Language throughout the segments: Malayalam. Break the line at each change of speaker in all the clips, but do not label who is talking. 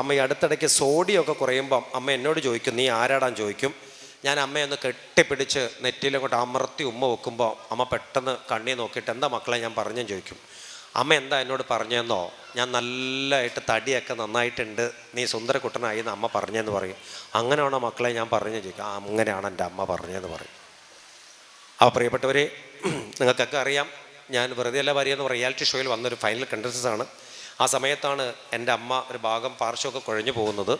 അമ്മ ഈ അടുത്തിടയ്ക്ക് സോഡിയൊക്കെ കുറയുമ്പം അമ്മ എന്നോട് ചോദിക്കും നീ ആരാടാൻ ചോദിക്കും? ഞാൻ അമ്മയൊന്ന് കെട്ടിപ്പിടിച്ച് നെറ്റിയിലങ്ങോട്ട് അമർത്തി ഉമ്മ വെക്കുമ്പോൾ അമ്മ പെട്ടെന്ന് കണ്ണി നോക്കിയിട്ട് എന്താ മക്കളെ? ഞാൻ പറഞ്ഞു ചോദിക്കും. അമ്മ എന്താ എന്നോട് പറഞ്ഞെന്നോ? ഞാൻ നല്ലതായിട്ട് തടിയൊക്കെ നന്നായിട്ടുണ്ട്. നീ സുന്ദരക്കുട്ടനായി എന്ന് അമ്മ പറഞ്ഞെന്ന് പറയും. അങ്ങനെയാണോ മക്കളെ? ഞാൻ പറഞ്ഞു ചോദിക്കും. ആ അങ്ങനെയാണ് എന്റെ അമ്മ പറഞ്ഞതെന്ന് പറയും. ആ പ്രിയപ്പെട്ടവരെ നിങ്ങൾക്കൊക്കെ അറിയാം. ഞാൻ വെറുതെ അല്ല എന്ന് റിയാലിറ്റി ഷോയിൽ വന്നൊരു ഫൈനൽ കണ്ടൻസാണ് ആണ്. ആ സമയത്താണ് എന്റെ അമ്മ ഒരു ഭാഗം പാർശ്വമൊക്കെ കുഴഞ്ഞു പോകുന്നത്.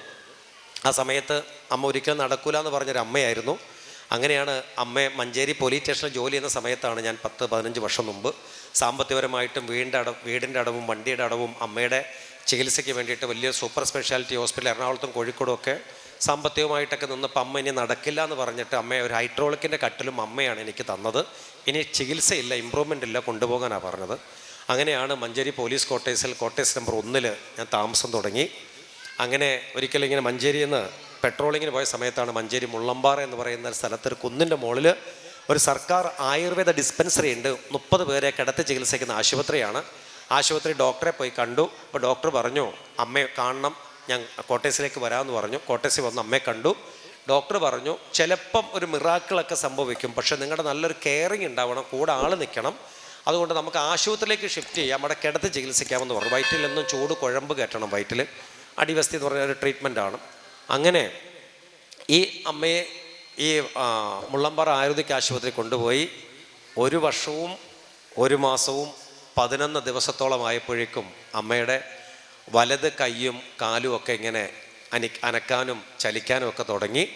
ആ സമയത്ത് അമ്മ ഒരിക്കലും നടക്കൂല എന്ന് പറഞ്ഞൊരു അമ്മയായിരുന്നു. അങ്ങനെയാണ് അമ്മയെ മഞ്ചേരി പോലീസ് സ്റ്റേഷനിൽ ജോലി ചെയ്യുന്ന സമയത്താണ് ഞാൻ പത്ത് പതിനഞ്ച് വർഷം മുമ്പ് സാമ്പത്തികപരമായിട്ടും വീടിന്റെ അടവ് വീടിന്റെ അടവും വണ്ടിയുടെ അടവും അമ്മയുടെ ചികിത്സയ്ക്ക് വേണ്ടിയിട്ട് വലിയ സൂപ്പർ സ്പെഷ്യാലിറ്റി ഹോസ്പിറ്റൽ എറണാകുളത്തും കോഴിക്കോടും ഒക്കെ സാമ്പത്തികമായിട്ടൊക്കെ നിന്നപ്പോൾ അമ്മ ഇനി നടക്കില്ല എന്ന് പറഞ്ഞിട്ട് അമ്മയെ ഒരു ഹൈഡ്രോളിക്കിന്റെ കട്ടിലും അമ്മയാണ് എനിക്ക് തന്നത്. ഇനി ചികിത്സയില്ല ഇമ്പ്രൂവ്മെന്റ് ഇല്ല കൊണ്ടുപോകാനാണ് പറഞ്ഞത്. അങ്ങനെയാണ് മഞ്ചേരി പോലീസ് ക്വാർട്ടേഴ്സിൽ ക്വാർട്ടേഴ്സ് നമ്പർ ഒന്നിൽ ഞാൻ താമസം തുടങ്ങി. അങ്ങനെ ഒരിക്കലും ഇങ്ങനെ മഞ്ചേരിയിൽ നിന്ന് പെട്രോളിങ്ങിന് പോയ സമയത്താണ് മഞ്ചേരി മുള്ളമ്പാറ എന്ന് പറയുന്ന ഒരു സ്ഥലത്ത് ഒരു കുന്നിന്റെ മുകളിൽ ഒരു സർക്കാർ ആയുർവേദ ഡിസ്പെൻസറി ഉണ്ട്. മുപ്പത് പേരെ കിടത്തി ചികിത്സിക്കുന്ന ആശുപത്രിയാണ്. ആശുപത്രി ഡോക്ടറെ പോയി കണ്ടു. അപ്പോൾ ഡോക്ടർ പറഞ്ഞു അമ്മയെ കാണണം. ഞാൻ കോട്ടേഴ്സിലേക്ക് വരാമെന്ന് പറഞ്ഞു. കോട്ടേഴ്സിൽ വന്ന് അമ്മയെ കണ്ടു. ഡോക്ടർ പറഞ്ഞു ചിലപ്പം ഒരു മിറാക്കിളൊക്കെ സംഭവിക്കും. പക്ഷേ നിങ്ങളുടെ നല്ലൊരു കെയറിങ് ഉണ്ടാവണം. കൂടെ ആൾ നിൽക്കണം അതുകൊണ്ട് നമുക്ക് ആശുപത്രിയിലേക്ക് ഷിഫ്റ്റ് ചെയ്യാം. നമ്മുടെ കിടത്ത് ചികിത്സിക്കാമെന്ന് പറഞ്ഞു. വയറ്റിൽ നിന്നും ചൂട് കുഴമ്പ് കയറ്റണം വയറ്റിൽ. അടിവസ്തി എന്ന് പറഞ്ഞ ഒരു ട്രീറ്റ്മെന്റാണ് അങ്ങനെ ഈ അമ്മയെ ഈ മുള്ളമ്പാറ ആയുർവേദിക് ആശുപത്രി കൊണ്ടുപോയി ഒരു വർഷവും ഒരു മാസവും പതിനൊന്ന് ദിവസത്തോളമായപ്പോഴേക്കും അമ്മയുടെ വലത് കൈയും കാലും ഒക്കെ ഇങ്ങനെ അനി അനക്കാനും ചലിക്കാനും ഒക്കെ തുടങ്ങി.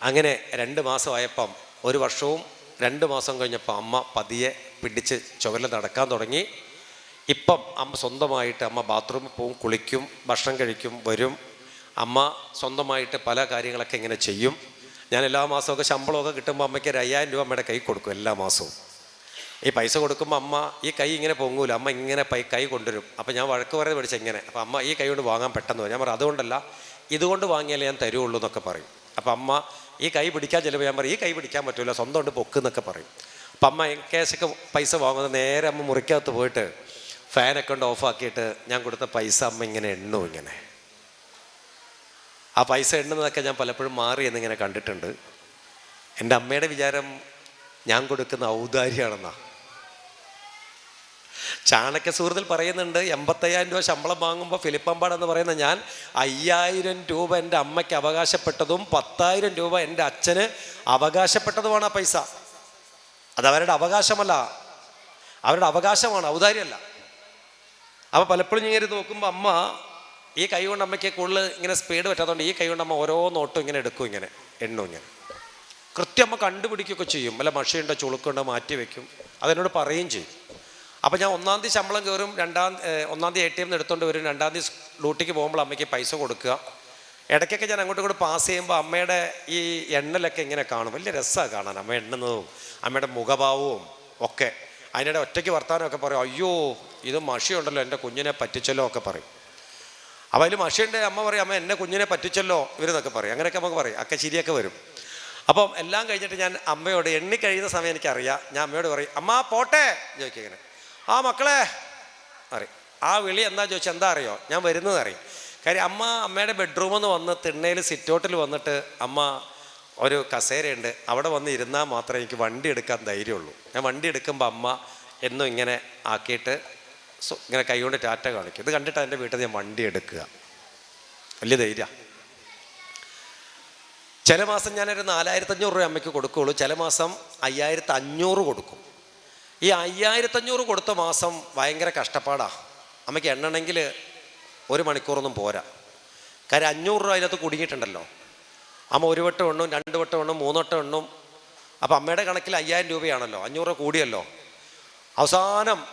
അങ്ങനെ രണ്ട് മാസമായപ്പം ഒരു വർഷവും രണ്ട് മാസം കഴിഞ്ഞപ്പോൾ അമ്മ പതിയെ പിടിച്ച് ചുവരിൽ നടക്കാൻ തുടങ്ങി. ഇപ്പം അമ്മ സ്വന്തമായിട്ട് അമ്മ ബാത്റൂമിൽ പോവും കുളിക്കും ഭക്ഷണം കഴിക്കും വരും. അമ്മ സ്വന്തമായിട്ട് പല കാര്യങ്ങളൊക്കെ ഇങ്ങനെ ചെയ്യും. ഞാൻ എല്ലാ മാസമൊക്കെ ശമ്പളമൊക്കെ കിട്ടുമ്പോൾ അമ്മയ്ക്ക് ഒരു അയ്യായിരം രൂപ അമ്മയുടെ കൈ കൊടുക്കും എല്ലാ മാസവും. ഈ പൈസ കൊടുക്കുമ്പോൾ അമ്മ ഈ കൈ ഇങ്ങനെ പൊങ്ങൂല. അമ്മ ഇങ്ങനെ പൈ കൈ കൊണ്ടുവരും. അപ്പോൾ ഞാൻ വഴക്ക് പറയുന്നത് പഠിച്ച ഇങ്ങനെ. അപ്പോൾ അമ്മ ഈ കൈ കൊണ്ട് വാങ്ങാൻ പെട്ടെന്ന് വരും. ഞാൻ പറയും അതുകൊണ്ടല്ല ഇതുകൊണ്ട് വാങ്ങിയാലേ ഞാൻ തരുള്ളൂ എന്നൊക്കെ പറയും. അപ്പോൾ അമ്മ ഈ കൈ പിടിക്കാൻ ചിലപ്പോൾ ഞാൻ പറയും ഈ കൈ പിടിക്കാൻ പറ്റില്ല സ്വന്തം കൊണ്ട് പൊക്ക് എന്നൊക്കെ പറയും. അപ്പം അമ്മ കേസൊക്കെ പൈസ വാങ്ങുന്നത് നേരെ അമ്മ മുറിക്കകത്ത് പോയിട്ട് ഫാനൊക്കെ ഉണ്ട് ഓഫാക്കിയിട്ട് ഞാൻ കൊടുത്ത പൈസ അമ്മ ഇങ്ങനെ എണ്ണു ഇങ്ങനെ. ആ പൈസ എണ്ണുന്നതൊക്കെ ഞാൻ പലപ്പോഴും മാറി എന്നിങ്ങനെ കണ്ടിട്ടുണ്ട്. എന്റെ അമ്മയുടെ വിചാരം ഞാൻ കൊടുക്കുന്ന ഔദാര്യമാണെന്നാ. ചാണക്യ സുഹൃത്തിൽ പറയുന്നുണ്ട് എൺപത്തയ്യായിരം രൂപ ശമ്പളം വാങ്ങുമ്പോൾ ഫിലിപ്പമ്പാട് എന്ന് പറയുന്ന ഞാൻ അയ്യായിരം രൂപ എന്റെ അമ്മയ്ക്ക് അവകാശപ്പെട്ടതും പത്തായിരം രൂപ എന്റെ അച്ഛന് അവകാശപ്പെട്ടതുമാണ് ആ പൈസ. അത് അവരുടെ അവകാശമല്ല. അവരുടെ അവകാശമാണ് ഔദാര്യമല്ല. അപ്പോൾ പലപ്പോഴും ഇങ്ങനെ നോക്കുമ്പോൾ അമ്മ ഈ കൈ കൊണ്ട് അമ്മയ്ക്ക് കൂടുതൽ ഇങ്ങനെ സ്പീഡ് പറ്റാത്തതുകൊണ്ട് ഈ കൈ കൊണ്ട് അമ്മ ഓരോ നോട്ടും ഇങ്ങനെ എടുക്കും ഇങ്ങനെ എണ്ണും ഇങ്ങനെ. കൃത്യം അമ്മ കണ്ടുപിടിക്കുകയൊക്കെ ചെയ്യും. അല്ല മഷിയുണ്ടോ ചുളുക്കുണ്ടോ മാറ്റി വെക്കും. അതെന്നോട് പറയുകയും ചെയ്യും. അപ്പോൾ ഞാൻ ഒന്നാം തീയതി ശമ്പളം കയറും രണ്ടാം ഒന്നാം തീയതി എ ടി എം എടുത്തുകൊണ്ട് വരും രണ്ടാം തീയതി ഡ്യൂട്ടിക്ക് പോകുമ്പോൾ അമ്മയ്ക്ക് പൈസ കൊടുക്കുക. ഇടയ്ക്കൊക്കെ ഞാൻ അങ്ങോട്ടും ഇങ്ങോട്ട് പാസ് ചെയ്യുമ്പോൾ അമ്മയുടെ ഈ എണ്ണലൊക്കെ ഇങ്ങനെ കാണും. വലിയ രസമാണ് കാണാൻ അമ്മ എണ്ണുന്നതും അമ്മയുടെ മുഖഭാവവും ഒക്കെ. അതിനിടെ ഒറ്റയ്ക്ക് വർത്താനമൊക്കെ പറയും അയ്യോ ഇത് മഷിയുണ്ടല്ലോ എന്റെ കുഞ്ഞിനെ പറ്റിച്ചല്ലോ ഒക്കെ പറയും. അപ്പോൾ അതിൽ മഷിയുണ്ട് അമ്മ പറയും അമ്മ എന്നെ കുഞ്ഞിനെ പറ്റിച്ചല്ലോ ഇവരെന്നൊക്കെ പറയും. അങ്ങനെയൊക്കെ നമുക്ക് പറയും. ഒക്കെ ശരിയൊക്കെ വരും. അപ്പം എല്ലാം കഴിഞ്ഞിട്ട് ഞാൻ അമ്മയോട് എണ്ണി കഴിയുന്ന സമയം എനിക്കറിയാം. ഞാൻ അമ്മയോട് പറയും അമ്മ പോട്ടെ ചോദിക്കും ഇങ്ങനെ. ആ മക്കളെ അറിയും ആ വിളി എന്താ? ചോദിച്ചാൽ എന്താ അറിയോ? ഞാൻ വരുന്നത് അറിയും കാര്യം അമ്മ അമ്മയുടെ ബെഡ്റൂമിൽ നിന്ന് വന്ന് തിണ്ണയിൽ സിറ്റൗട്ടിൽ വന്നിട്ട് അമ്മ ഒരു കസേരയുണ്ട്. അവിടെ വന്ന് ഇരുന്നാൽ മാത്രമേ എനിക്ക് വണ്ടി എടുക്കാൻ ധൈര്യമുള്ളൂ. ഞാൻ വണ്ടി എടുക്കുമ്പോൾ അമ്മ എന്നും ഇങ്ങനെ ആക്കിയിട്ട് ഇങ്ങനെ കൈകൊണ്ട് ടാറ്റ കാണിക്കും. ഇത് കണ്ടിട്ട് എന്റെ വീട്ടിൽ ഞാൻ വണ്ടി എടുക്കുക. വലിയ ധൈര്യം. ചില മാസം ഞാനൊരു നാലായിരത്തി അഞ്ഞൂറ് രൂപ അമ്മയ്ക്ക് കൊടുക്കുകയുള്ളൂ. ചില മാസം അയ്യായിരത്തി അഞ്ഞൂറ് കൊടുക്കും. ഈ അയ്യായിരത്തഞ്ഞൂറ് കൊടുത്ത മാസം ഭയങ്കര കഷ്ടപ്പാടാണ് അമ്മയ്ക്ക് എണ്ണണമെങ്കിൽ ഒരു മണിക്കൂറൊന്നും പോരാ. കാര്യം അഞ്ഞൂറ് രൂപ അതിനകത്ത് കുടുങ്ങിയിട്ടുണ്ടല്ലോ. അമ്മ ഒരു വട്ടം എണ്ണും രണ്ട് വട്ടം എണ്ണും മൂന്ന് വട്ടം എണ്ണും. അപ്പം അമ്മയുടെ കണക്കിൽ അയ്യായിരം രൂപയാണല്ലോ. അഞ്ഞൂറ് രൂപ കൂടിയല്ലോ. അവസാനം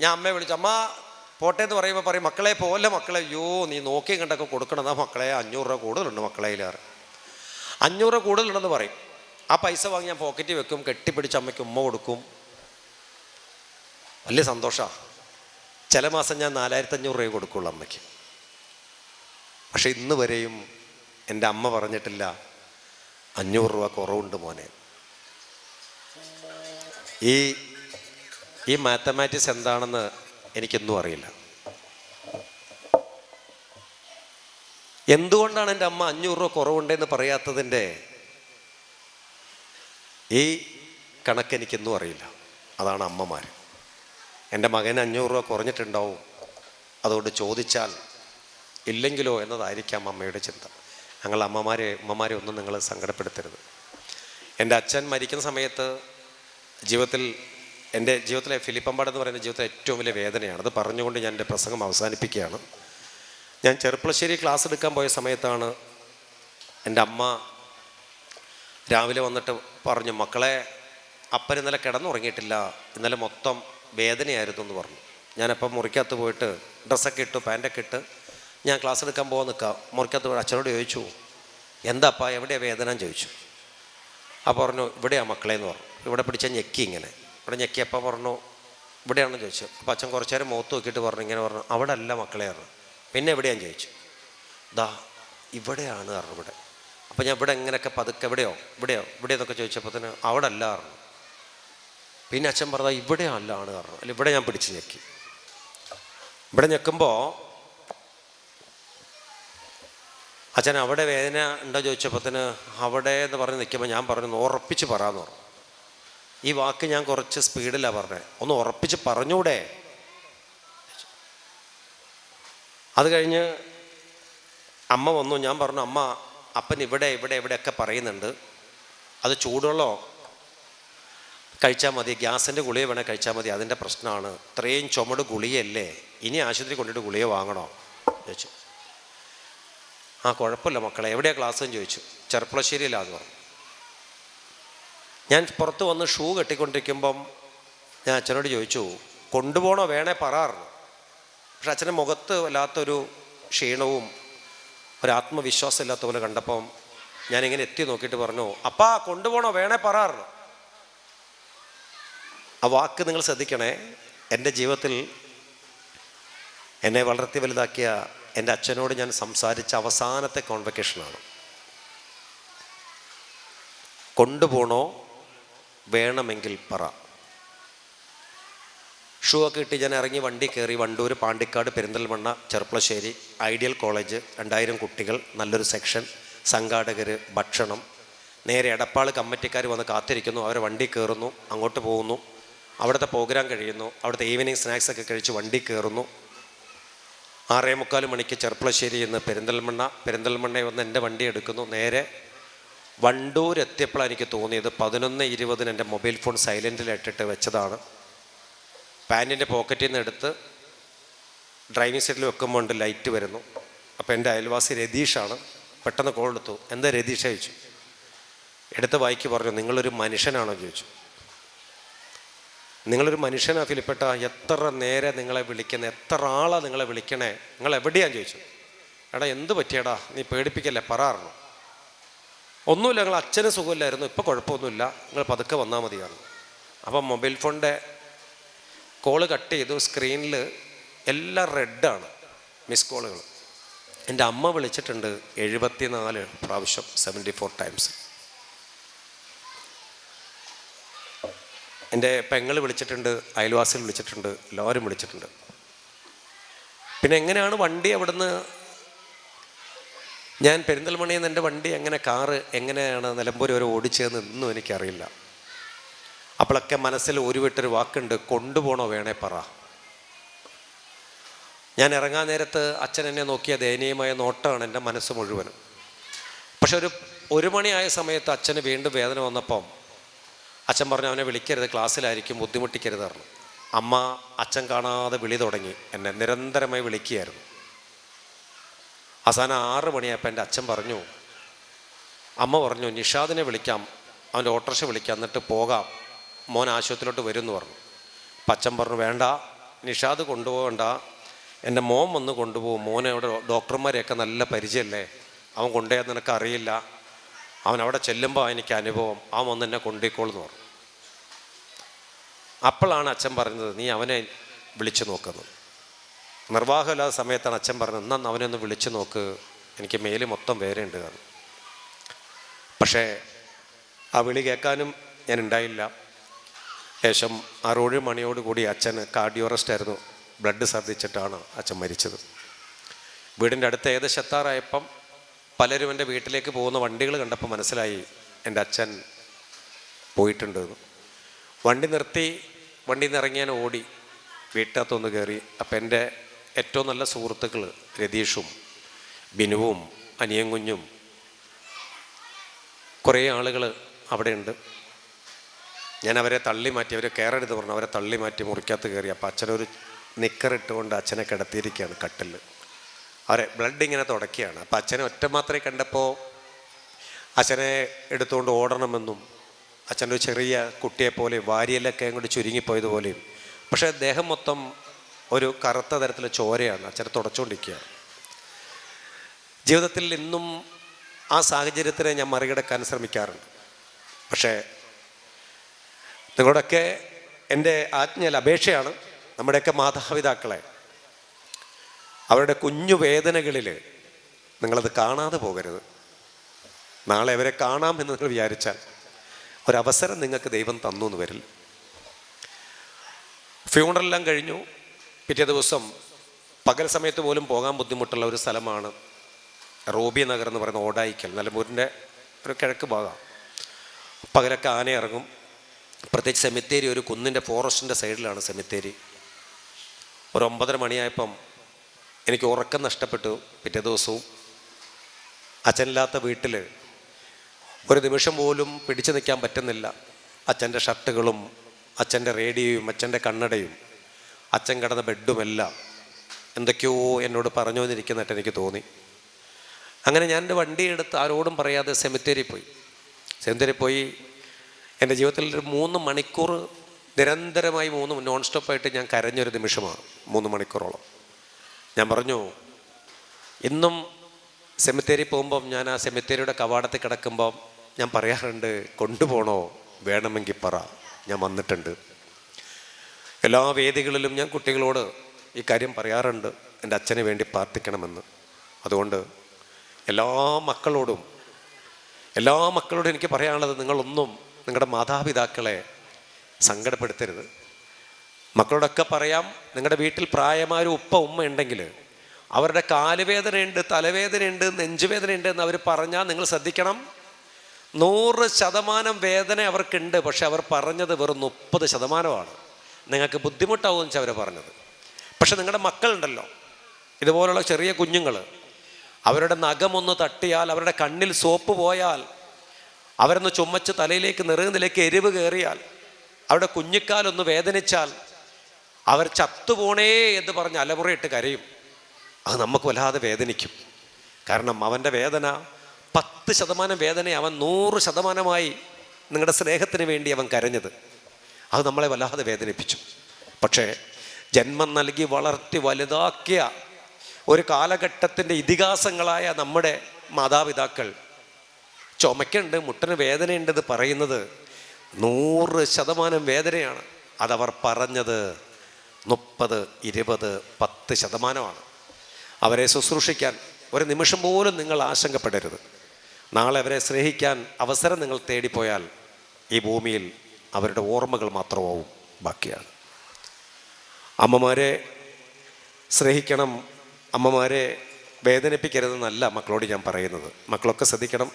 ഞാൻ അമ്മയെ വിളിച്ചു അമ്മ പോട്ടെ എന്ന് പറയുമ്പോൾ പറയും മക്കളെ പോലെ മക്കളെ അയ്യോ നീ നോക്കി കണ്ടൊക്കെ കൊടുക്കണതാ മക്കളെ അഞ്ഞൂറ് രൂപ കൂടുതലുണ്ട് മക്കളെ ഇതിലേറെ അഞ്ഞൂറ് രൂപ കൂടുതലുണ്ടെന്ന് പറയും. ആ പൈസ വാങ്ങി ഞാൻ പോക്കറ്റിൽ വെക്കും കെട്ടിപ്പിടിച്ച് അമ്മയ്ക്ക് ഉമ്മ കൊടുക്കും. വലിയ സന്തോഷമാണ് ചില മാസം ഞാൻ നാലായിരത്തി അഞ്ഞൂറ് രൂപ കൊടുക്കുള്ളൂ അമ്മയ്ക്ക്. പക്ഷെ ഇന്ന് വരെയും എന്റെ അമ്മ പറഞ്ഞിട്ടില്ല അഞ്ഞൂറ് രൂപ കുറവുണ്ട് മോനെ. ഈ ഈ മാത്തമാറ്റിക്സ് എന്താണെന്ന് എനിക്കൊന്നും അറിയില്ല. എന്തുകൊണ്ടാണ് എന്റെ അമ്മ അഞ്ഞൂറ് രൂപ കുറവുണ്ടെന്ന് പറയാത്തതിന്റെ ഈ കണക്ക് എനിക്കൊന്നും അറിയില്ല. അതാണ് അമ്മമാർ എന്റെ മകന് അഞ്ഞൂറ് രൂപ കുറഞ്ഞിട്ടുണ്ടാവും. അതുകൊണ്ട് ചോദിച്ചാൽ ഇല്ലെങ്കിലോ എന്നതായിരിക്കാം അമ്മയുടെ ചിന്ത. ഞങ്ങൾ അമ്മമാരെ ഉമ്മമാരെ ഒന്നും നിങ്ങൾ സങ്കടപ്പെടുത്തരുത്. എന്റെ അച്ഛൻ മരിക്കുന്ന സമയത്ത് ജീവിതത്തിൽ എന്റെ ജീവിതത്തിലെ ഫിലിപ്പമ്പാട് എന്ന് പറയുന്ന ജീവിതത്തിലെ ഏറ്റവും വലിയ വേദനയാണ്. അത് പറഞ്ഞുകൊണ്ട് ഞാൻ എന്റെ പ്രസംഗം അവസാനിപ്പിക്കുകയാണ്. ഞാൻ ചെറുപ്പളശ്ശേരി ക്ലാസ് എടുക്കാൻ പോയ സമയത്താണ് എന്റെ അമ്മ രാവിലെ വന്നിട്ട് പറഞ്ഞു മക്കളെ അപ്പൻ ഇന്നലെ കിടന്നുറങ്ങിയിട്ടില്ല. ഇന്നലെ മൊത്തം വേദനയായിരുന്നു എന്ന് പറഞ്ഞു. ഞാനപ്പം മുറിക്കകത്ത് പോയിട്ട് ഡ്രസ്സൊക്കെ ഇട്ടു പാന്റൊക്കെ ഇട്ട് ഞാൻ ക്ലാസ് എടുക്കാൻ പോകാൻ നിൽക്കാം. മുറിക്കകത്ത് പോയി അച്ഛനോട് ചോദിച്ചു എന്താപ്പാ എവിടെയാണ് വേദന? എന്ന് ചോദിച്ചു. അപ്പോൾ പറഞ്ഞു ഇവിടെയാണ് മക്കളെ എന്ന് പറഞ്ഞു. ഇവിടെ പിടിച്ച ഞെക്കി ഇങ്ങനെ. ഇവിടെ ഞെക്കിയപ്പോൾ പറഞ്ഞു ഇവിടെയാണെന്ന് ചോദിച്ചു. അപ്പോൾ അച്ഛൻ കുറച്ച് നേരം മുഖത്ത് നോക്കിയിട്ട് പറഞ്ഞു ഇങ്ങനെ പറഞ്ഞു അവിടെ അല്ല മക്കളെ പറഞ്ഞു. പിന്നെ എവിടെയാണ് ചോദിച്ചു. ദാ ഇവിടെയാണ് പറഞ്ഞു ഇവിടെ. അപ്പോൾ ഞാൻ ഇവിടെ എങ്ങനെയൊക്കെ പതുക്കെ എവിടെയോ ഇവിടെയോ? ഇവിടെയെന്നൊക്കെ ചോദിച്ചപ്പോൾ തന്നെ അവിടെ അല്ല പറഞ്ഞു. പിന്നെ അച്ഛൻ പറഞ്ഞ ഇവിടെ അല്ല ആണ് പറഞ്ഞു അല്ല ഇവിടെ ഞാൻ പിടിച്ച് ഞെക്കി. ഇവിടെ ഞെക്കുമ്പോൾ അച്ഛൻ അവിടെ വേദന ഉണ്ടോ ചോദിച്ചപ്പോത്തിന് അവിടെ എന്ന് പറഞ്ഞ് നിൽക്കുമ്പോൾ ഞാൻ പറഞ്ഞു ഉറപ്പിച്ച് പറയാന്ന് പറഞ്ഞു. ഈ വാക്ക് ഞാൻ കുറച്ച് സ്പീഡിലാണ് പറഞ്ഞത് ഒന്ന് ഉറപ്പിച്ച് പറഞ്ഞൂടെ. അത് കഴിഞ്ഞ് അമ്മ വന്നു. ഞാൻ പറഞ്ഞു അമ്മ അപ്പൻ ഇവിടെ ഇവിടെ ഇവിടെയൊക്കെ പറയുന്നുണ്ട്. അത് ചൂടുവെള്ളമോ കഴിച്ചാൽ മതി ഗ്യാസിന്റെ ഗുളിക വേണേൽ കഴിച്ചാൽ മതി അതിന്റെ പ്രശ്നമാണ്. ഇത്രയും ചുമട് ഗുളിയല്ലേ ഇനി ആശുപത്രി കൊണ്ടിട്ട് ഗുളിക വാങ്ങണോ? ചോദിച്ചു. ആ കുഴപ്പമില്ല മക്കളെ എവിടെയാണ് ക്ലാസ് എന്ന് ചോദിച്ചു. ചെറുപ്പുളശ്ശേരിയിലാന്ന് പറഞ്ഞു. ഞാൻ പുറത്ത് വന്ന് ഷൂ കെട്ടിക്കൊണ്ടിരിക്കുമ്പം ഞാൻ അച്ഛനോട് ചോദിച്ചു കൊണ്ടുപോകണോ വേണേ പറയാറുണ്ട്. പക്ഷെ അച്ഛന്റെ മുഖത്ത് വല്ലാത്തൊരു ക്ഷീണവും ഒരു ആത്മവിശ്വാസം ഇല്ലാത്ത പോലെ കണ്ടപ്പം ഞാനിങ്ങനെ എത്തി നോക്കിയിട്ട് പറഞ്ഞു അപ്പാ കൊണ്ടുപോകണോ വേണേ പറയാറുണ്ട്. ആ വാക്ക് നിങ്ങൾ ശ്രദ്ധിക്കണേ. എന്റെ ജീവിതത്തിൽ എന്നെ വളർത്തി വലുതാക്കിയ എന്റെ അച്ഛനോട് ഞാൻ സംസാരിച്ച അവസാനത്തെ കോൺവെക്കേഷനാണ് കൊണ്ടുപോകണോ വേണമെങ്കിൽ പറ. ഷൂ ഒക്കെ ഇട്ട് ഞാൻ ഇറങ്ങി വണ്ടി കയറി വണ്ടൂർ പാണ്ടിക്കാട് പെരിന്തൽമണ്ണ ചെറുപ്പളശ്ശേരി ഐഡിയൽ കോളേജ് രണ്ടായിരം കുട്ടികൾ നല്ലൊരു സെക്ഷൻ സംഘാടകർ ഭക്ഷണം. നേരെ എടപ്പാൾ കമ്മിറ്റിക്കാർ വന്ന് കാത്തിരിക്കുന്നു. അവരെ വണ്ടി കയറുന്നു അങ്ങോട്ട് പോകുന്നു. അവിടുത്തെ പ്രോഗ്രാം കഴിയുന്നു. അവിടുത്തെ ഈവനിങ് സ്നാക്സ് ഒക്കെ കഴിച്ച് വണ്ടി കയറുന്നു ആറേ മുക്കാൽ മണിക്ക് ചെറുപ്പളശ്ശേരി എന്ന് പെരിന്തൽമണ്ണ പെരിന്തൽമണ്ണയിൽ വന്ന് എന്റെ വണ്ടി എടുക്കുന്നു. നേരെ വണ്ടൂർ എത്തിയപ്പോഴാണ് എനിക്ക് തോന്നിയത്. പതിനൊന്ന് ഇരുപതിന് എന്റെ മൊബൈൽ ഫോൺ സൈലന്റിലിട്ടിട്ട് വെച്ചതാണ്. പാന്റിന്റെ പോക്കറ്റിൽ നിന്ന് എടുത്ത് ഡ്രൈവിംഗ് സീറ്റിൽ വെക്കുമ്പോൾ ഉണ്ട് ലൈറ്റ് വരുന്നു. അപ്പോൾ എന്റെ അയൽവാസി രതീഷാണ്. പെട്ടെന്ന് കോൾ എടുത്തു. എന്താ രതീഷ ചോദിച്ചു. എടുത്ത് വായിക്ക് പറഞ്ഞു നിങ്ങളൊരു മനുഷ്യനാണോ? ചോദിച്ചു. നിങ്ങളൊരു മനുഷ്യനാ ഫിലിപ്പെട്ട എത്ര നേരെ നിങ്ങളെ വിളിക്കുന്നത് എത്ര ആളാ നിങ്ങളെ വിളിക്കണേ? നിങ്ങൾ എവിടെയാന്ന് ചോദിച്ചു. എടാ എന്ത് പറ്റിയടാ? നീ പേടിപ്പിക്കല്ലേ? പറയാറുന്നു ഒന്നുമില്ല ഞങ്ങൾ അച്ഛന് സുഖമില്ലായിരുന്നു. ഇപ്പോൾ കുഴപ്പമൊന്നുമില്ല. നിങ്ങൾ പതുക്കെ വന്നാൽ മതിയാണ് അപ്പം മൊബൈൽ ഫോണിന്റെ കോൾ കട്ട് ചെയ്തു സ്ക്രീനിൽ എല്ലാം റെഡാണ് മിസ് കോളുകൾ. എന്റെ അമ്മ വിളിച്ചിട്ടുണ്ട് എഴുപത്തിനാല് പ്രാവശ്യം സെവന്റി ഫോർ ടൈംസ് എന്റെ പെങ്ങൾ വിളിച്ചിട്ടുണ്ട് അയൽവാസികൾ വിളിച്ചിട്ടുണ്ട് എല്ലാവരും വിളിച്ചിട്ടുണ്ട്. പിന്നെ എങ്ങനെയാണ് വണ്ടി അവിടുന്ന് ഞാൻ പെരിന്തൽമണിയിൽ നിന്ന് എന്റെ വണ്ടി എങ്ങനെ കാറ് എങ്ങനെയാണ് നിലമ്പൂർ വരെ ഓടിച്ചതെന്ന് ഇന്നും എനിക്കറിയില്ല. അപ്പോഴൊക്കെ മനസ്സിൽ ഒരു വിട്ടൊരു വാക്കുണ്ട് കൊണ്ടുപോകണോ വേണേ പറ. ഞാൻ ഇറങ്ങാൻ നേരത്ത് അച്ഛൻ എന്നെ നോക്കിയ ദയനീയമായ നോട്ടമാണ് എന്റെ മനസ്സ് മുഴുവനും. പക്ഷെ ഒരു ഒരു മണിയായ സമയത്ത് അച്ഛന് വീണ്ടും വേദന വന്നപ്പം അച്ഛൻ പറഞ്ഞു അവനെ വിളിക്കരുത് ക്ലാസ്സിലായിരിക്കും ബുദ്ധിമുട്ടിക്കരുത് പറഞ്ഞു. അമ്മ അച്ഛൻ കാണാതെ വിളി തുടങ്ങി എന്നെ നിരന്തരമായി വിളിക്കുകയായിരുന്നു. അവസാനം ആറ് മണിയായപ്പോൾ എന്റെ അച്ഛൻ പറഞ്ഞു അമ്മ പറഞ്ഞു നിഷാദിനെ വിളിക്കാം അവന്റെ ഓട്ടോറിക്ഷ വിളിക്കാം എന്നിട്ട് പോകാം മോൻ ആശുപത്രിയിലോട്ട് വരും എന്ന് പറഞ്ഞു. അപ്പം അച്ഛൻ പറഞ്ഞു വേണ്ട നിഷാദ് കൊണ്ടുപോകണ്ട എന്റെ മോൻ വന്ന് കൊണ്ടുപോകും മോനെ അവിടെ ഡോക്ടർമാരെയൊക്കെ നല്ല പരിചയമല്ലേ അവൻ കൊണ്ടുപോയാൽ നിനക്ക് അറിയില്ല അവൻ അവിടെ ചെല്ലുമ്പോൾ എനിക്ക് അനുഭവം അവൻ വന്ന് എന്നെ കൊണ്ടിക്കോളെന്ന് പറഞ്ഞു. അപ്പോഴാണ് അച്ഛൻ പറഞ്ഞത് നീ അവനെ വിളിച്ചു നോക്കുന്നത് നിർവാഹമില്ലാത്ത സമയത്താണ് അച്ഛൻ പറഞ്ഞത് എന്നാൽ അവനെ ഒന്ന് വിളിച്ചു നോക്ക് എനിക്ക് മേൽ മൊത്തം വേറെ ഉണ്ട് കാരണം പക്ഷേ ആ വിളി കേൾക്കാനും ഞാൻ ഉണ്ടായില്ല. ശേഷം ആറോഴ് മണിയോടുകൂടി അച്ഛന് കാർഡിയോ അറസ്റ്റ് ആയിരുന്നു ബ്ലഡ് ഛർദ്ദിച്ചിട്ടാണ് അച്ഛൻ മരിച്ചത്. വീടിന്റെ അടുത്ത് ഏകദേശം എത്താറായപ്പം പലരും എന്റെ വീട്ടിലേക്ക് പോകുന്ന വണ്ടികൾ കണ്ടപ്പോൾ മനസ്സിലായി എന്റെ അച്ഛൻ പോയിട്ടുണ്ട്. വണ്ടി നിർത്തി വണ്ടിയിൽ നിന്ന് ഇറങ്ങി ഓടി വീട്ടിനകത്തൊന്ന് കയറി. അപ്പം എന്റെ ഏറ്റവും നല്ല സുഹൃത്തുക്കൾ രതീഷും ബിനുവും അനിയൻ കുഞ്ഞും കുറേ ആളുകൾ അവിടെയുണ്ട്. ഞാൻ അവരെ തള്ളി മാറ്റി അവരെ കയറരുത് പറഞ്ഞു അവരെ തള്ളി മാറ്റി മുറിക്കകത്ത് കയറി. അപ്പം അച്ഛനൊരു നിക്കറിട്ടുകൊണ്ട് അച്ഛനെ കിടത്തിയിരിക്കുകയാണ് കട്ടിൽ. അവരെ ബ്ലഡ് ഇങ്ങനെ തുടക്കുകയാണ് അപ്പം അച്ഛനെ ഒറ്റ മാത്രമേ കണ്ടപ്പോൾ അച്ഛനെ എടുത്തുകൊണ്ട് ഓടണമെന്നും അച്ഛന്റെ ഒരു ചെറിയ കുട്ടിയെപ്പോലെയും പോലെ വാരിയെല്ലൊക്കെ അങ്ങോട്ട് ചുരുങ്ങിപ്പോയതുപോലെയും പക്ഷേ ദേഹം മൊത്തം ഒരു കറുത്ത തരത്തിലെ ചോരയാണ് അച്ഛനെ തുടച്ചുകൊണ്ടിരിക്കുകയാണ് ജീവിതത്തിൽ ഇന്നും ആ സാഹചര്യത്തിനെ ഞാൻ മറികടക്കാൻ ശ്രമിക്കാറുണ്ട്. പക്ഷേ നിങ്ങളുടെയൊക്കെ എന്റെ ആജ്ഞയിൽ അപേക്ഷയാണ് നമ്മുടെയൊക്കെ മാതാപിതാക്കളെ. അവരുടെ കുഞ്ഞു വേദനകളിൽ നിങ്ങളത് കാണാതെ പോകരുത്. നാളെ അവരെ കാണാം എന്ന് നിങ്ങൾ വിചാരിച്ചാൽ ഒരവസരം നിങ്ങൾക്ക് ദൈവം തന്നു എന്ന് വരില്ല. ഫ്യൂണറെല്ലാം കഴിഞ്ഞു. പിറ്റേ ദിവസം പകൽ സമയത്ത് പോലും പോകാൻ ബുദ്ധിമുട്ടുള്ള ഒരു സ്ഥലമാണ് റോബി നഗർ എന്ന് പറയുന്ന ഓടായിക്കൽ. നിലമ്പൂരിന്റെ ഒരു കിഴക്ക് ഭാഗം. പകലൊക്കെ ആന ഇറങ്ങും. പ്രത്യേകിച്ച് സെമിത്തേരി ഒരു കുന്നിന്റെ ഫോറസ്റ്റിന്റെ സൈഡിലാണ് സെമിത്തേരി. ഒരു ഒമ്പതര മണിയായപ്പം എനിക്ക് ഉറക്കം നഷ്ടപ്പെട്ടു പിറ്റേ ദിവസവും. അച്ഛനില്ലാത്ത വീട്ടിൽ ഒരു നിമിഷം പോലും പിടിച്ചു നിൽക്കാൻ പറ്റുന്നില്ല. അച്ഛന്റെ ഷർട്ടുകളും അച്ഛന്റെ റേഡിയോയും അച്ഛന്റെ കണ്ണടയും അച്ഛൻ കിടന്ന ബെഡുമെല്ലാം എന്തൊക്കെയോ എന്നോട് പറഞ്ഞു എന്നിരിക്കുന്നതായിട്ട് എനിക്ക് തോന്നി. അങ്ങനെ ഞാൻ എന്റെ വണ്ടി എടുത്ത് ആരോടും പറയാതെ സെമിത്തേരി പോയി. സെമിത്തേരി പോയി. എന്റെ ജീവിതത്തിൽ ഒരു മൂന്ന് മണിക്കൂർ നിരന്തരമായി മൂന്ന് നോൺ സ്റ്റോപ്പായിട്ട് ഞാൻ കരഞ്ഞൊരു നിമിഷമാണ് മൂന്ന് മണിക്കൂറോളം. ഞാൻ പറഞ്ഞു എന്നും സെമിത്തേരി പോകുമ്പം ഞാൻ ആ സെമിത്തേരിയുടെ കവാടത്തിൽ കിടക്കുമ്പം ഞാൻ പറയാറുണ്ട് കൊണ്ടുപോകണോ വേണമെങ്കിൽ പറ. ഞാൻ വന്നിട്ടുണ്ട്. എല്ലാ വേദികളിലും ഞാൻ കുട്ടികളോട് ഈ കാര്യം പറയാറുണ്ട് എന്റെ അച്ഛന് വേണ്ടി പ്രാർത്ഥിക്കണമെന്ന്. അതുകൊണ്ട് എല്ലാ മക്കളോടും എല്ലാ മക്കളോടും എനിക്ക് പറയാനുള്ളത് നിങ്ങളൊന്നും നിങ്ങളുടെ മാതാപിതാക്കളെ സങ്കടപ്പെടുത്തരുത്. മക്കളോടൊക്കെ പറയാം നിങ്ങളുടെ വീട്ടിൽ പ്രായമായ ഒരു ഉപ്പ ഉമ്മ ഉണ്ടെങ്കിൽ അവരുടെ കാലുവേദനയുണ്ട് തലവേദനയുണ്ട് നെഞ്ചുവേദനയുണ്ട് എന്ന് അവർ പറഞ്ഞാൽ നിങ്ങൾ ശ്രദ്ധിക്കണം. നൂറ് ശതമാനം വേദന അവർക്കുണ്ട് പക്ഷെ അവർ പറഞ്ഞത് വെറും മുപ്പത് ശതമാനമാണ്. നിങ്ങൾക്ക് ബുദ്ധിമുട്ടാവും വെച്ചാൽ അവർ പറഞ്ഞത്. പക്ഷെ നിങ്ങളുടെ മക്കളുണ്ടല്ലോ ഇതുപോലുള്ള ചെറിയ കുഞ്ഞുങ്ങൾ അവരുടെ നഖമൊന്ന് തട്ടിയാൽ അവരുടെ കണ്ണിൽ സോപ്പ് പോയാൽ അവരൊന്ന് ചുമച്ച് തലയിലേക്ക് നെറുകുന്നിലേക്ക് എരിവ് കയറിയാൽ അവരുടെ കുഞ്ഞിക്കാലൊന്ന് വേദനിച്ചാൽ അവർ ചത്തുപോണേ എന്ന് പറഞ്ഞ് അലമുറയിട്ട് കരയും. അത് നമുക്ക് വല്ലാതെ വേദനിക്കും. കാരണം അവന്റെ വേദന പത്ത് ശതമാനം വേദന അവൻ നൂറ് ശതമാനമായി നിങ്ങളുടെ സ്നേഹത്തിന് വേണ്ടി അവൻ കരഞ്ഞത്. അത് നമ്മളെ വല്ലാതെ വേദനിപ്പിച്ചു. പക്ഷേ ജന്മം നൽകി വളർത്തി വലുതാക്കിയ ഒരു കാലഘട്ടത്തിന്റെ ഇതിഹാസങ്ങളായ നമ്മുടെ മാതാപിതാക്കൾ ചുമക്കുണ്ട് മുട്ടന് വേദനയുണ്ടെന്ന് പറയുന്നത് നൂറ് ശതമാനം വേദനയാണ്. അതവർ പറഞ്ഞത് മുപ്പത് ഇരുപത് പത്ത് ശതമാനമാണ്. അവരെ ശുശ്രൂഷിക്കാൻ ഒരു നിമിഷം പോലും നിങ്ങൾ ആശങ്കപ്പെടരുത്. നാളെ അവരെ സ്നേഹിക്കാൻ അവസരം നിങ്ങൾ തേടിപ്പോയാൽ ഈ ഭൂമിയിൽ അവരുടെ ഓർമ്മകൾ മാത്രമാവും ബാക്കിയാണ്. അമ്മമാരെ സ്നേഹിക്കണം അമ്മമാരെ വേദനിപ്പിക്കരുതെന്നല്ല മക്കളോട് ഞാൻ പറയുന്നത്. മക്കളൊക്കെ ശ്രദ്ധിക്കണം.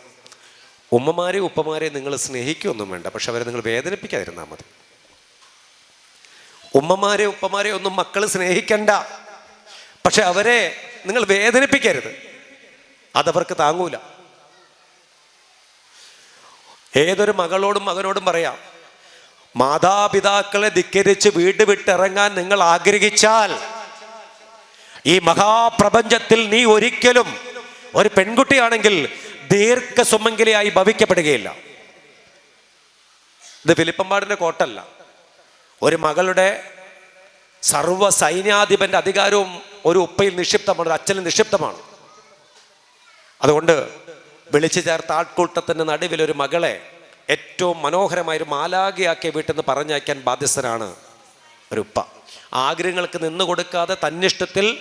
ഉമ്മമാരെ ഉപ്പമാരെ നിങ്ങൾ സ്നേഹിക്കുകയൊന്നും വേണ്ട പക്ഷെ അവരെ നിങ്ങൾ വേദനിപ്പിക്കാതിരുന്നാൽ മതി. ഉമ്മമാരെ ഉപ്പമാരെ ഒന്നും മക്കൾ സ്നേഹിക്കണ്ട. പക്ഷെ അവരെ നിങ്ങൾ വേദനിപ്പിക്കരുത്. അതവർക്ക് താങ്ങൂല. ഏതൊരു മകളോടും മകനോടും പറയാം മാതാപിതാക്കളെ ധിക്കരിച്ച് വീട് വിട്ടിറങ്ങാൻ നിങ്ങൾ ആഗ്രഹിച്ചാൽ ഈ മഹാപ്രപഞ്ചത്തിൽ നീ ഒരിക്കലും ഒരു പെൺകുട്ടിയാണെങ്കിൽ ദീർഘസുമംഗലിയായി ഭവിക്കപ്പെടുകയില്ല. ഇത് ഫിലിപ്പമ്പാടിന്റെ കോട്ടല്ല. ഒരു മകളുടെ സർവ സൈന്യാധിപന്റെ അധികാരവും ഒരു ഉപ്പയിൽ നിക്ഷിപ്തമാണ് ഒരു അച്ഛനിൽ നിക്ഷിപ്തമാണ്. അതുകൊണ്ട് വിളിച്ചു ചേർത്ത ആൾക്കൂട്ടത്തിന്റെ നടുവിൽ ഒരു മകളെ ഏറ്റവും മനോഹരമായ ഒരു മാലാകിയാക്കിയ വീട്ടിൽ നിന്ന് പറഞ്ഞയക്കാൻ ബാധ്യസ്ഥനാണ് ഒരു ഉപ്പ. ആഗ്രഹങ്ങൾക്ക് നിന്ന് കൊടുക്കാതെ തന്നിഷ്ടത്തിൽ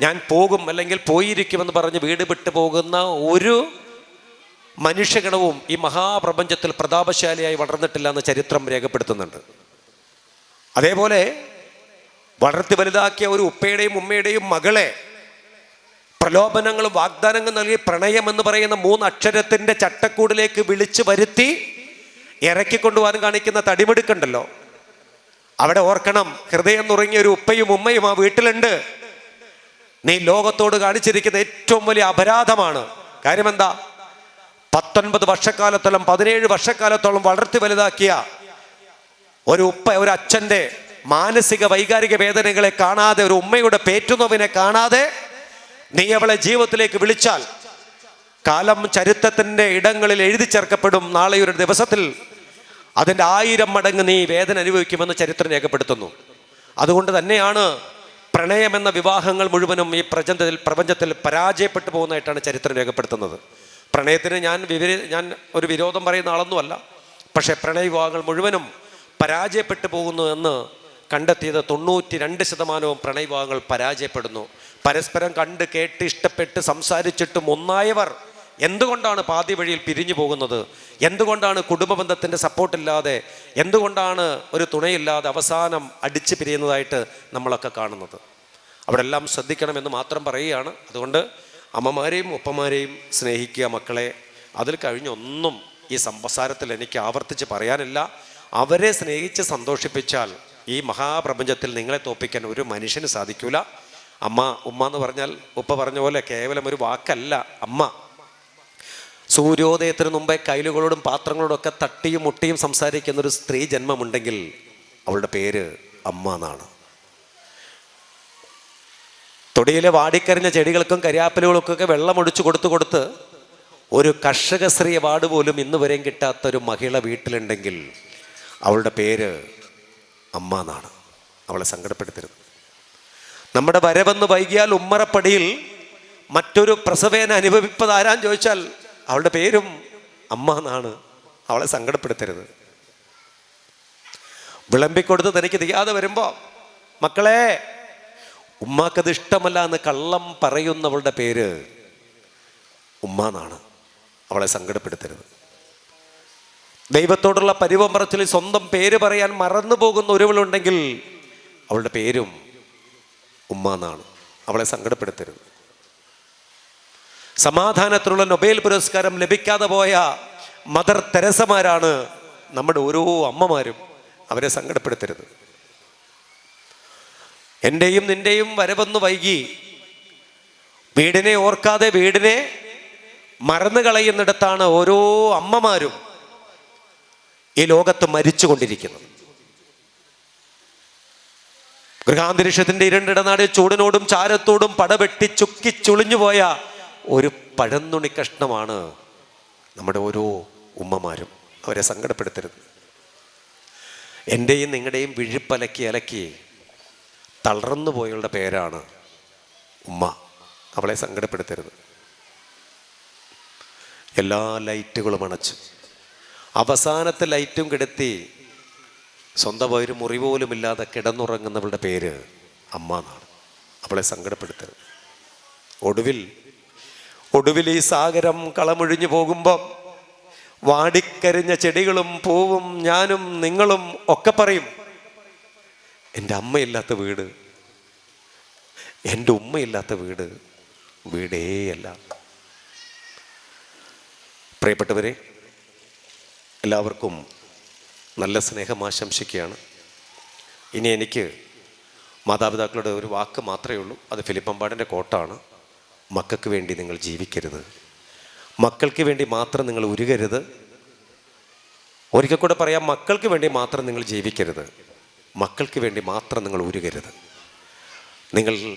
ഞാൻ പോകും അല്ലെങ്കിൽ പോയിരിക്കുമെന്ന് പറഞ്ഞ് വീട് വിട്ടു പോകുന്ന ഒരു മനുഷ്യഗണവും ഈ മഹാപ്രപഞ്ചത്തിൽ പ്രതാപശാലിയായി വളർന്നിട്ടില്ല എന്ന് ചരിത്രം രേഖപ്പെടുത്തുന്നുണ്ട്. അതേപോലെ വളർത്തി വലുതാക്കിയ ഒരു ഉപ്പയുടെയും ഉമ്മയുടെയും മകളെ പ്രലോഭനങ്ങളും വാഗ്ദാനങ്ങൾ നൽകി പ്രണയം എന്ന് പറയുന്ന മൂന്ന് അക്ഷരത്തിന്റെ ചട്ടക്കൂടിലേക്ക് വിളിച്ചു വരുത്തി ഇറക്കിക്കൊണ്ടുപോകാൻ കാണിക്കുന്ന തടിമെടുക്കുണ്ടല്ലോ. അവിടെ ഓർക്കണം ഹൃദയം നുറങ്ങിയ ഒരു ഉപ്പയും ഉമ്മയും ആ വീട്ടിലുണ്ട്. നീ ലോകത്തോട് കാണിച്ചിരിക്കുന്ന ഏറ്റവും വലിയ അപരാധമാണ്. കാര്യമെന്താ? പത്തൊൻപത് വർഷക്കാലത്തോളം പതിനേഴ് വർഷക്കാലത്തോളം വളർത്തി വലുതാക്കിയ ഒരു ഉപ്പ ഒരു അച്ഛന്റെ മാനസിക വൈകാരിക വേദനകളെ കാണാതെ ഒരു ഉമ്മയുടെ പേറ്റുന്നവനെ കാണാതെ നീ അവളെ ജീവിതത്തിലേക്ക് വിളിച്ചാൽ കാലം ചരിത്രത്തിന്റെ ഇടങ്ങളിൽ എഴുതി ചേർക്കപ്പെടും. നാളെ ഒരു ദിവസത്തിൽ അതിന്റെ ആയിരം മടങ്ങ് നീ വേദന അനുഭവിക്കുമെന്ന് ചരിത്രം രേഖപ്പെടുത്തുന്നു. അതുകൊണ്ട് തന്നെയാണ് പ്രണയമെന്ന വിവാഹങ്ങൾ മുഴുവനും ഈ പ്രപഞ്ചത്തിൽ പ്രപഞ്ചത്തിൽ പരാജയപ്പെട്ടു പോകുന്നതായിട്ടാണ് ചരിത്രം രേഖപ്പെടുത്തുന്നത്. പ്രണയത്തിന് ഞാൻ വിവര ഞാൻ ഒരു വിരോധം പറയുന്ന ആളൊന്നുമല്ല. പക്ഷേ പ്രണയ വിവാഹങ്ങൾ മുഴുവനും പരാജയപ്പെട്ടു പോകുന്നു എന്ന് കണ്ടെത്തിയത് തൊണ്ണൂറ്റി രണ്ട് ശതമാനവും പ്രണയവിവാഹങ്ങൾ പരാജയപ്പെടുന്നു. പരസ്പരം കണ്ട് കേട്ട് ഇഷ്ടപ്പെട്ട് സംസാരിച്ചിട്ടും ഒന്നായവർ എന്തുകൊണ്ടാണ് പാതി വഴിയിൽ പിരിഞ്ഞു പോകുന്നത്? എന്തുകൊണ്ടാണ് കുടുംബ ബന്ധത്തിന്റെ സപ്പോർട്ടില്ലാതെ എന്തുകൊണ്ടാണ് ഒരു തുണയില്ലാതെ അവസാനം അടിച്ചു പിരിയുന്നതായിട്ട് നമ്മളൊക്കെ കാണുന്നത്? അവിടെ എല്ലാം ശ്രദ്ധിക്കണമെന്ന് മാത്രം പറയുകയാണ്. അതുകൊണ്ട് അമ്മമാരെയും ഒപ്പമാരെയും സ്നേഹിക്കുക മക്കളെ. അതിൽ കഴിഞ്ഞൊന്നും ഈ സംസാരത്തിൽ എനിക്ക് ആവർത്തിച്ച് പറയാനില്ല. അവരെ സ്നേഹിച്ച് സന്തോഷിപ്പിച്ചാൽ ഈ മഹാപ്രപഞ്ചത്തിൽ നിങ്ങളെ തോപ്പിക്കാൻ ഒരു മനുഷ്യന് സാധിക്കൂല. അമ്മ ഉമ്മ എന്ന് പറഞ്ഞാൽ ഉപ്പ പറഞ്ഞ പോലെ കേവലം ഒരു വാക്കല്ല. അമ്മ സൂര്യോദയത്തിന് മുമ്പേ കൈലുകളോടും പാത്രങ്ങളോടും ഒക്കെ തട്ടിയും മുട്ടിയും സംസാരിക്കുന്ന ഒരു സ്ത്രീ ജന്മമുണ്ടെങ്കിൽ അവളുടെ പേര് അമ്മ എന്നാണ്. തൊടിയിലെ വാടിക്കരിഞ്ഞ ചെടികൾക്കും വെള്ളം ഒഴിച്ചു കൊടുത്തു കൊടുത്ത് ഒരു കർഷക സ്ത്രീ അവാർഡ് പോലും ഇന്ന് വരെയും കിട്ടാത്ത ഒരു മഹിള വീട്ടിലുണ്ടെങ്കിൽ അവളുടെ പേര് അമ്മ എന്നാണ്. അവളെ സങ്കടപ്പെടുത്തരുത്. നമ്മുടെ വരവെന്ന് വൈകിയാൽ ഉമ്മറപ്പടിയിൽ മറ്റൊരു പ്രസവേന അനുഭവിപ്പത് ആരാന്ന് ചോദിച്ചാൽ അവളുടെ പേരും അമ്മ എന്നാണ്. അവളെ സങ്കടപ്പെടുത്തരുത്. വിളമ്പിക്കൊടുത്ത് തനിക്ക് തികയാതെ വരുമ്പോൾ മക്കളെ ഉമ്മാക്കത് ഇഷ്ടമല്ല എന്ന് കള്ളം പറയുന്നവളുടെ പേര് ഉമ്മ എന്നാണ്. അവളെ സങ്കടപ്പെടുത്തരുത്. ദൈവത്തോടുള്ള പരിവമറച്ചിൽ സ്വന്തം പേര് പറയാൻ മറന്നു പോകുന്ന ഒരുവളുണ്ടെങ്കിൽ അവളുടെ പേരും ഉമ്മ എന്നാണ്. അവളെ സങ്കടപ്പെടുത്തരുത്. സമാധാനത്തിനുള്ള നൊബേൽ പുരസ്കാരം ലഭിക്കാതെ പോയ മദർ തെരസമാരാണ് നമ്മുടെ ഓരോ അമ്മമാരും അവരെ സങ്കടപ്പെടുത്തരുത്. എന്റെയും നിന്റെയും വരവെന്ന് വൈകി വീടിനെ ഓർക്കാതെ വീടിനെ മറന്നു കളയുന്നിടത്താണ് ഓരോ അമ്മമാരും ഈ ലോകത്ത് മരിച്ചുകൊണ്ടിരിക്കുന്നത് ഗൃഹാന്തരീക്ഷത്തിന്റെ ഇരണ്ടിടനാട് ചൂടിനോടും ചാരത്തോടും പടവെട്ടി ചുക്കി ചുളിഞ്ഞു പോയ ഒരു പഴന്തുണി കഷ്ണമാണ് നമ്മുടെ ഓരോ ഉമ്മമാരും അവരെ സങ്കടപ്പെടുത്തരുത്. എന്റെയും നിങ്ങളുടെയും വിഴിപ്പലക്കി അലക്കി തളർന്നു പോയവളുടെ പേരാണ് ഉമ്മ. അവളെ സങ്കടപ്പെടുത്തരുത്. എല്ലാ ലൈറ്റുകളും അണച്ചു അവസാനത്തെ ലൈറ്റും കെടുത്തി സ്വന്തം ഒരു മുറി പോലും ഇല്ലാതെ കിടന്നുറങ്ങുന്നവളുടെ പേര് അമ്മ എന്നാണ്. അവളെ സങ്കടപ്പെടുത്തരുത്. ഒടുവിൽ ഒടുവിൽ ഈ സാഗരം കളമൊഴിഞ്ഞു പോകുമ്പം വാടിക്കരിഞ്ഞ ചെടികളും പൂവും ഞാനും നിങ്ങളും ഒക്കെ പറയും എന്റെ അമ്മയില്ലാത്ത വീട് എന്റെ ഉമ്മയില്ലാത്ത വീട് വീടേയല്ല. പ്രിയപ്പെട്ടവരെ എല്ലാവർക്കും നല്ല സ്നേഹം ആശംസിക്കുകയാണ്. ഇനി എനിക്ക് മാതാപിതാക്കളുടെ ഒരു വാക്ക് മാത്രമേ ഉള്ളൂ. അത് ഫിലിപ്പമ്പാടിന്റെ കോട്ടാണ്. മക്കൾക്ക് വേണ്ടി നിങ്ങൾ ജീവിക്കരുത്. മക്കൾക്ക് വേണ്ടി മാത്രം നിങ്ങൾ ഉരുകരുത്. ഒരിക്കൽ കൂടെ പറയാം മക്കൾക്ക് വേണ്ടി മാത്രം നിങ്ങൾ ജീവിക്കരുത്. മക്കൾക്ക് വേണ്ടി മാത്രം നിങ്ങൾ ഉരുകരുത്. നിങ്ങൾ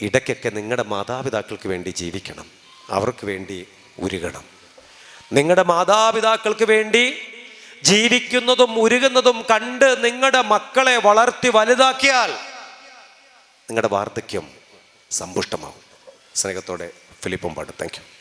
ഇടയ്ക്കൊക്കെ നിങ്ങളുടെ മാതാപിതാക്കൾക്ക് വേണ്ടി ജീവിക്കണം. അവർക്ക് വേണ്ടി ഉരുകണം. നിങ്ങളുടെ മാതാപിതാക്കൾക്ക് വേണ്ടി ജീവിക്കുന്നതും ഉരുകുന്നതും കണ്ട് നിങ്ങളുടെ മക്കളെ വളർത്തി വലുതാക്കിയാൽ നിങ്ങളുടെ വാർദ്ധക്യം സമ്പുഷ്ടമാകും. സ്നേഹത്തോടെ ഫിലിപ്പും പാട്ട് താങ്ക്